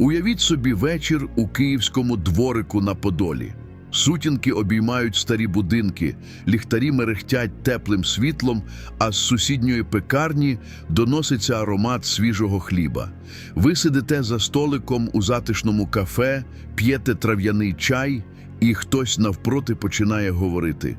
Уявіть собі вечір у київському дворику на Подолі. Сутінки обіймають старі будинки, ліхтарі мерехтять теплим світлом, а з сусідньої пекарні доноситься аромат свіжого хліба. Ви сидите за столиком у затишному кафе, п'єте трав'яний чай, і хтось навпроти починає говорити.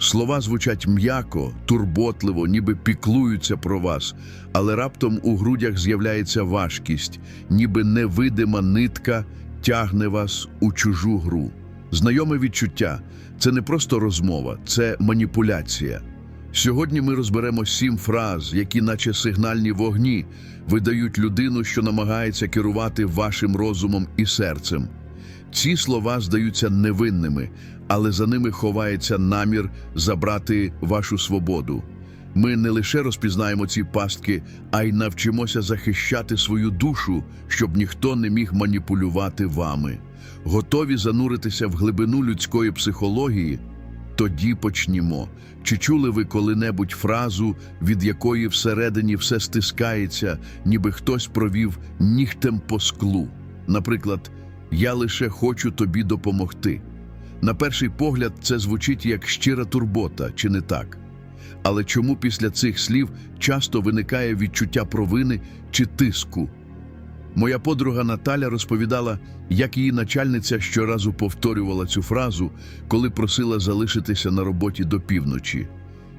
Слова звучать м'яко, турботливо, ніби піклуються про вас, але раптом у грудях з'являється важкість, ніби невидима нитка тягне вас у чужу гру. Знайоме відчуття це не просто розмова, це маніпуляція. Сьогодні ми розберемо сім фраз, які, наче сигнальні вогні, видають людину, що намагається керувати вашим розумом і серцем. Ці слова здаються невинними, але за ними ховається намір забрати вашу свободу. Ми не лише розпізнаємо ці пастки, а й навчимося захищати свою душу, щоб ніхто не міг маніпулювати вами. Готові зануритися в глибину людської психології? Тоді почнімо. Чи чули ви коли-небудь фразу, від якої всередині все стискається, ніби хтось провів нігтем по склу? Наприклад, я лише хочу тобі допомогти. На перший погляд, це звучить як щира турбота, чи не так? Але чому після цих слів часто виникає відчуття провини чи тиску? Моя подруга Наталя розповідала, як її начальниця щоразу повторювала цю фразу, коли просила залишитися на роботі до півночі.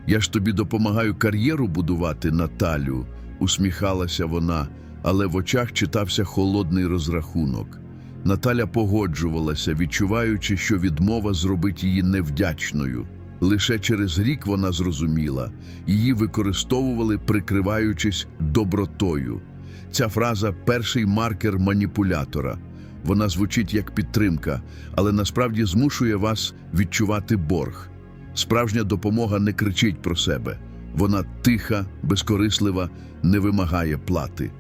Я ж тобі допомагаю кар'єру будувати, Наталю, усміхалася вона, але в очах читався холодний розрахунок. Наталя погоджувалася, відчуваючи, що відмова зробить її невдячною. Лише через рік вона зрозуміла, її використовували, прикриваючись добротою. Ця фраза перший маркер маніпулятора. Вона звучить як підтримка, але насправді змушує вас відчувати борг. Справжня допомога не кричить про себе. Вона тиха, безкорислива, не вимагає плати.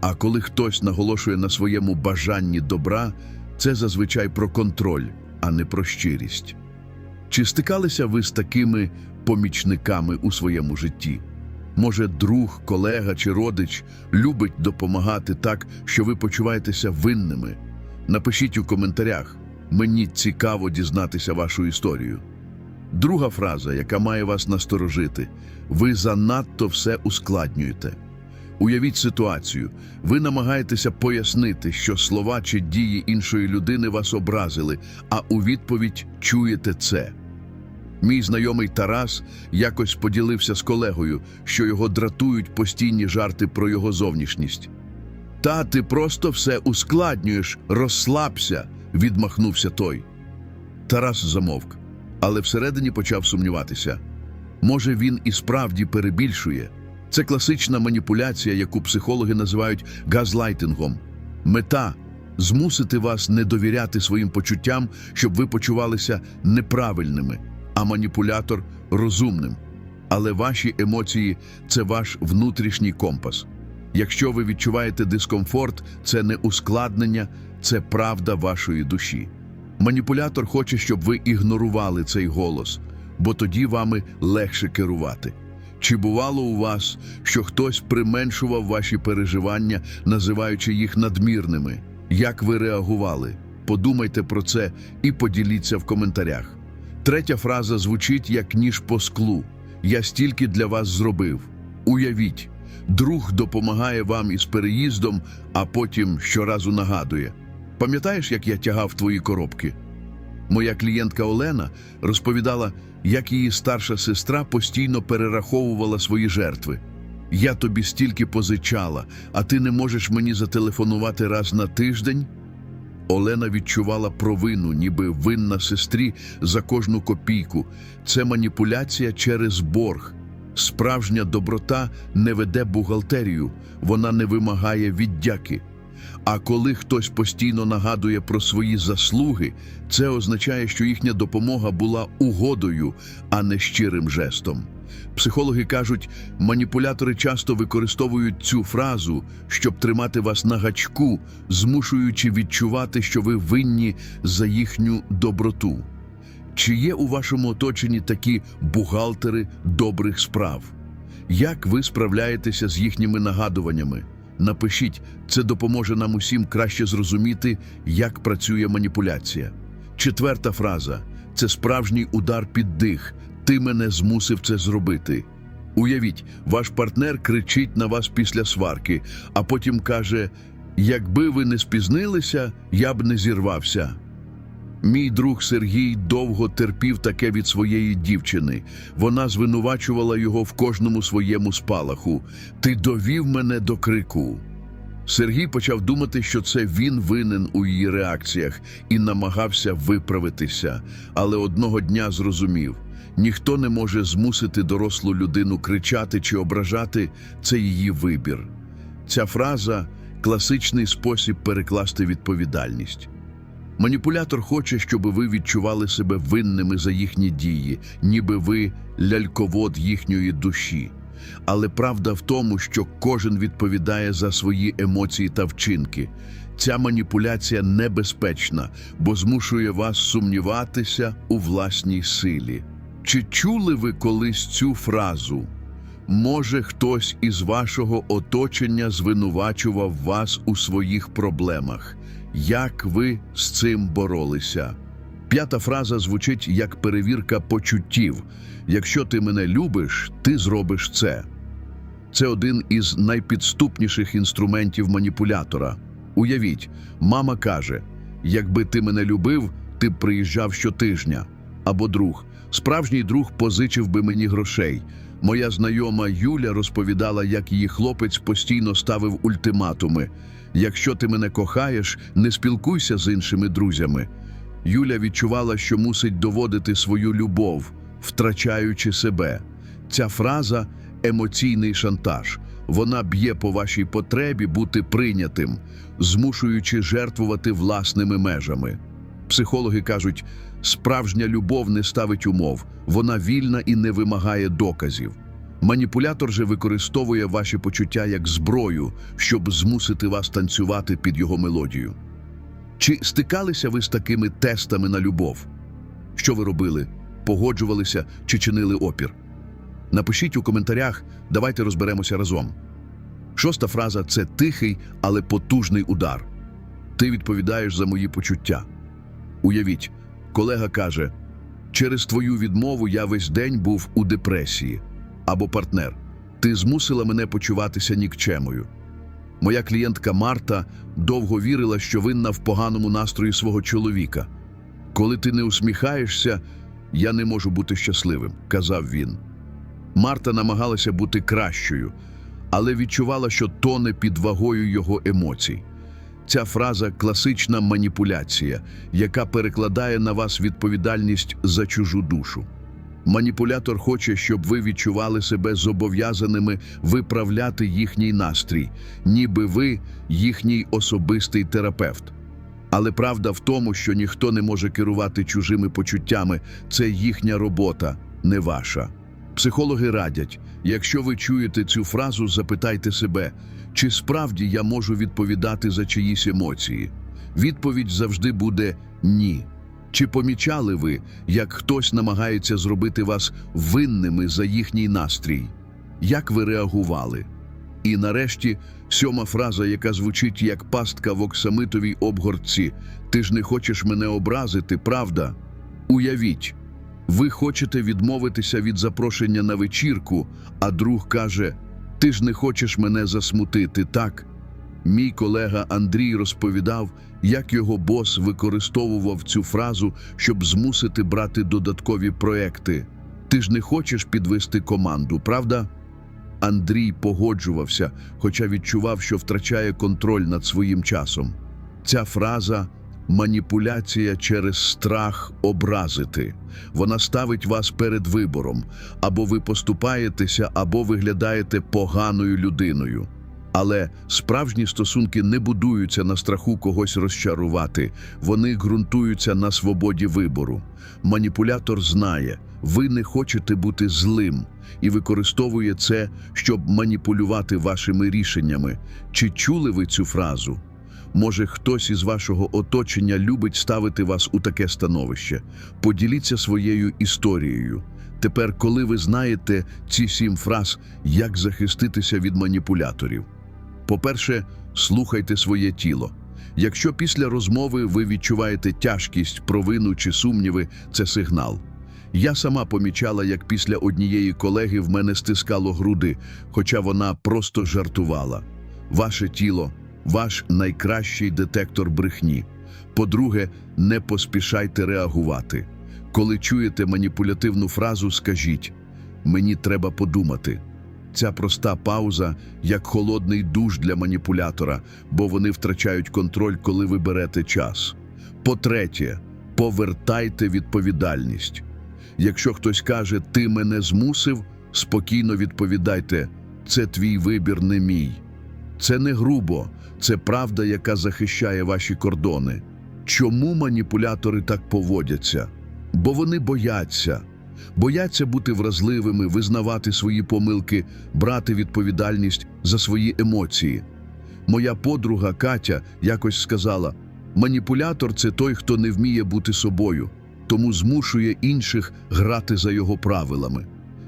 А коли хтось наголошує на своєму бажанні добра, це зазвичай про контроль, а не про щирість. Чи стикалися ви з такими помічниками у своєму житті? Може, друг, колега чи родич любить допомагати так, що ви почуваєтеся винними? Напишіть у коментарях. Мені цікаво дізнатися вашу історію. Друга фраза, яка має вас насторожити: ви занадто все ускладнюєте. Уявіть ситуацію. Ви намагаєтеся пояснити, що слова чи дії іншої людини вас образили, а у відповідь чуєте це. Мій знайомий Тарас якось поділився з колегою, що його дратують постійні жарти про його зовнішність. Та ти просто все ускладнюєш, розслабся, відмахнувся той. Тарас замовк, але всередині почав сумніватися. Може, він і справді перебільшує. Це класична маніпуляція, яку психологи називають газлайтингом. Мета змусити вас не довіряти своїм почуттям, щоб ви почувалися неправильними, а маніпулятор розумним. Але ваші емоції це ваш внутрішній компас. Якщо ви відчуваєте дискомфорт, це не ускладнення, це правда вашої душі. Маніпулятор хоче, щоб ви ігнорували цей голос, бо тоді вами легше керувати. Чи бувало у вас, що хтось применшував ваші переживання, називаючи їх надмірними? Як ви реагували? Подумайте про це і поділіться в коментарях. Третя фраза звучить як ніж по склу. Я стільки для вас зробив. Уявіть, друг допомагає вам із переїздом, а потім щоразу нагадує. Пам'ятаєш, як я тягав твої коробки? Моя клієнтка Олена розповідала, як її старша сестра постійно перераховувала свої жертви. Я тобі стільки позичала, а ти не можеш мені зателефонувати раз на тиждень? Олена відчувала провину, ніби винна сестрі за кожну копійку. Це маніпуляція через борг. Справжня доброта не веде бухгалтерію, вона не вимагає віддяки. А коли хтось постійно нагадує про свої заслуги, це означає, що їхня допомога була угодою, а не щирим жестом. Психологи кажуть, маніпулятори часто використовують цю фразу, щоб тримати вас на гачку, змушуючи відчувати, що ви винні за їхню доброту. Чи є у вашому оточенні такі бухгалтери добрих справ? Як ви справляєтеся з їхніми нагадуваннями? Напишіть, це допоможе нам усім краще зрозуміти, як працює маніпуляція. Четверта фраза це справжній удар під дих. Ти мене змусив це зробити. Уявіть, ваш партнер кричить на вас після сварки, а потім каже: Якби ви не спізнилися, я б не зірвався. Мій друг Сергій довго терпів таке від своєї дівчини. Вона звинувачувала його в кожному своєму спалаху. Ти довів мене до крику. Сергій почав думати, що це він винен у її реакціях і намагався виправитися, але одного дня зрозумів: ніхто не може змусити дорослу людину кричати чи ображати це її вибір. Ця фраза класичний спосіб перекласти відповідальність. Маніпулятор хоче, щоб ви відчували себе винними за їхні дії, ніби ви ляльковод їхньої душі. Але правда в тому, що кожен відповідає за свої емоції та вчинки. Ця маніпуляція небезпечна, бо змушує вас сумніватися у власній силі. Чи чули ви колись цю фразу? Може, хтось із вашого оточення звинувачував вас у своїх проблемах. Як ви з цим боролися? П'ята фраза звучить як перевірка почуттів. Якщо ти мене любиш, ти зробиш це. Це один із найпідступніших інструментів маніпулятора. Уявіть, мама каже: якби ти мене любив, ти б приїжджав щотижня. Або друг, справжній друг позичив би мені грошей. Моя знайома Юля розповідала, як її хлопець постійно ставив ультиматуми: якщо ти мене кохаєш, не спілкуйся з іншими друзями. Юля відчувала, що мусить доводити свою любов, втрачаючи себе. Ця фраза емоційний шантаж. Вона б'є по вашій потребі бути прийнятим, змушуючи жертвувати власними межами. Психологи кажуть, справжня любов не ставить умов, вона вільна і не вимагає доказів. Маніпулятор же використовує ваші почуття як зброю, щоб змусити вас танцювати під його мелодію. Чи стикалися ви з такими тестами на любов? Що ви робили? Погоджувалися чи чинили опір? Напишіть у коментарях, давайте розберемося разом. Шоста фраза це тихий, але потужний удар. Ти відповідаєш за мої почуття. Уявіть, колега каже: через твою відмову я весь день був у депресії. Або партнер, ти змусила мене почуватися нікчемою. Моя клієнтка Марта довго вірила, що винна в поганому настрої свого чоловіка. Коли ти не усміхаєшся, я не можу бути щасливим, казав він. Марта намагалася бути кращою, але відчувала, що тоне під вагою його емоцій. Ця фраза класична маніпуляція, яка перекладає на вас відповідальність за чужу душу. Маніпулятор хоче, щоб ви відчували себе зобов'язаними виправляти їхній настрій, ніби ви їхній особистий терапевт. Але правда в тому, що ніхто не може керувати чужими почуттями, це їхня робота, не ваша. Психологи радять, якщо ви чуєте цю фразу, запитайте себе, чи справді я можу відповідати за чиїсь емоції. Відповідь завжди буде ні. Чи помічали ви, як хтось намагається зробити вас винними за їхній настрій? Як ви реагували? І нарешті сьома фраза, яка звучить як пастка в оксамитовій обгорці Ти ж не хочеш мене образити, правда? Уявіть, ви хочете відмовитися від запрошення на вечірку, а друг каже: Ти ж не хочеш мене засмутити, так? Мій колега Андрій розповідав, як його бос використовував цю фразу, щоб змусити брати додаткові проекти. Ти ж не хочеш підвести команду, правда? Андрій погоджувався, хоча відчував, що втрачає контроль над своїм часом. Ця фраза маніпуляція через страх образити. Вона ставить вас перед вибором або ви поступаєтеся, або виглядаєте поганою людиною. Але справжні стосунки не будуються на страху когось розчарувати, вони ґрунтуються на свободі вибору. Маніпулятор знає, ви не хочете бути злим і використовує це, щоб маніпулювати вашими рішеннями. Чи чули ви цю фразу? Може, хтось із вашого оточення любить ставити вас у таке становище. Поділіться своєю історією. Тепер, коли ви знаєте ці сім фраз, як захиститися від маніпуляторів. По-перше, слухайте своє тіло. Якщо після розмови ви відчуваєте тяжкість, провину чи сумніви, це сигнал. Я сама помічала, як після однієї колеги в мене стискало груди, хоча вона просто жартувала. Ваше тіло ваш найкращий детектор брехні. По-друге, не поспішайте реагувати. Коли чуєте маніпулятивну фразу, скажіть мені треба подумати. Ця проста пауза як холодний душ для маніпулятора, бо вони втрачають контроль, коли ви берете час. По-третє, повертайте відповідальність. Якщо хтось каже Ти мене змусив, спокійно відповідайте це твій вибір, не мій. Це не грубо, це правда, яка захищає ваші кордони. Чому маніпулятори так поводяться? Бо вони бояться. Бояться бути вразливими, визнавати свої помилки, брати відповідальність за свої емоції. Моя подруга Катя якось сказала: маніпулятор це той, хто не вміє бути собою, тому змушує інших грати за його правилами.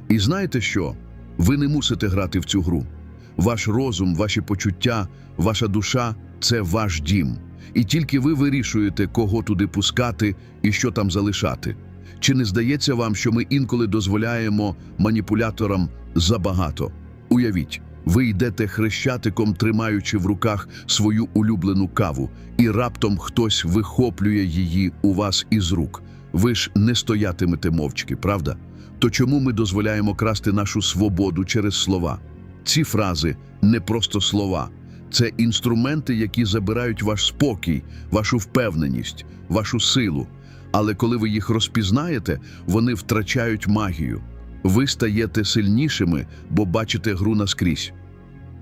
І знаєте що? Ви не мусите грати в цю гру. Ваш розум, ваші почуття, ваша душа це ваш дім. І тільки ви вирішуєте, кого туди пускати і що там залишати. Чи не здається вам, що ми інколи дозволяємо маніпуляторам забагато? Уявіть, ви йдете хрещатиком, тримаючи в руках свою улюблену каву, і раптом хтось вихоплює її у вас із рук. Ви ж не стоятимете мовчки, правда? То чому ми дозволяємо красти нашу свободу через слова? Ці фрази не просто слова, це інструменти, які забирають ваш спокій, вашу впевненість, вашу силу. Але коли ви їх розпізнаєте, вони втрачають магію. Ви стаєте сильнішими, бо бачите гру наскрізь.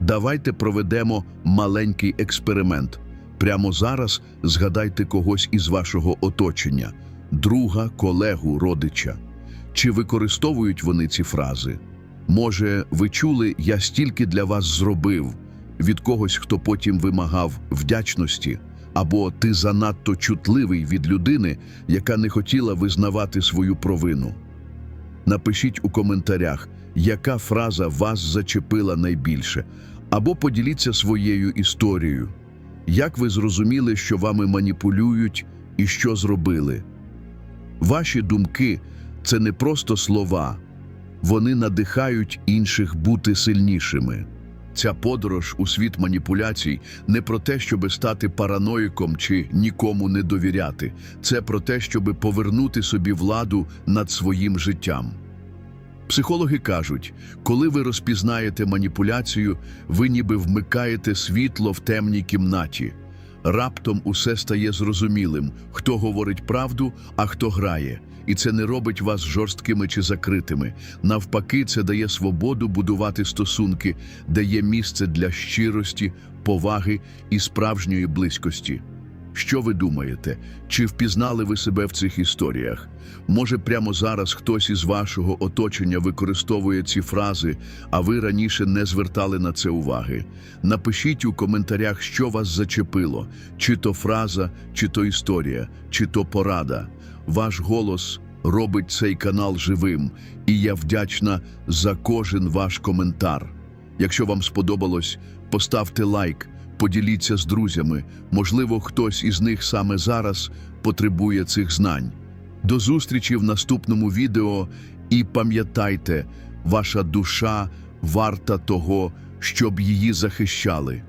Давайте проведемо маленький експеримент. Прямо зараз згадайте когось із вашого оточення, друга, колегу, родича. Чи використовують вони ці фрази? Може, ви чули, я стільки для вас зробив від когось, хто потім вимагав вдячності, або ти занадто чутливий від людини, яка не хотіла визнавати свою провину. Напишіть у коментарях, яка фраза вас зачепила найбільше, або поділіться своєю історією. Як ви зрозуміли, що вами маніпулюють і що зробили? Ваші думки це не просто слова, вони надихають інших бути сильнішими. Ця подорож у світ маніпуляцій не про те, щоби стати параноїком чи нікому не довіряти. Це про те, щоби повернути собі владу над своїм життям. Психологи кажуть, коли ви розпізнаєте маніпуляцію, ви ніби вмикаєте світло в темній кімнаті. Раптом усе стає зрозумілим, хто говорить правду, а хто грає. І це не робить вас жорсткими чи закритими. Навпаки, це дає свободу будувати стосунки, дає місце для щирості, поваги і справжньої близькості. Що ви думаєте? Чи впізнали ви себе в цих історіях? Може, прямо зараз хтось із вашого оточення використовує ці фрази, а ви раніше не звертали на це уваги? Напишіть у коментарях, що вас зачепило: чи то фраза, чи то історія, чи то порада. Ваш голос робить цей канал живим, і я вдячна за кожен ваш коментар. Якщо вам сподобалось, поставте лайк, поділіться з друзями. Можливо, хтось із них саме зараз потребує цих знань. До зустрічі в наступному відео і пам'ятайте, ваша душа варта того, щоб її захищали.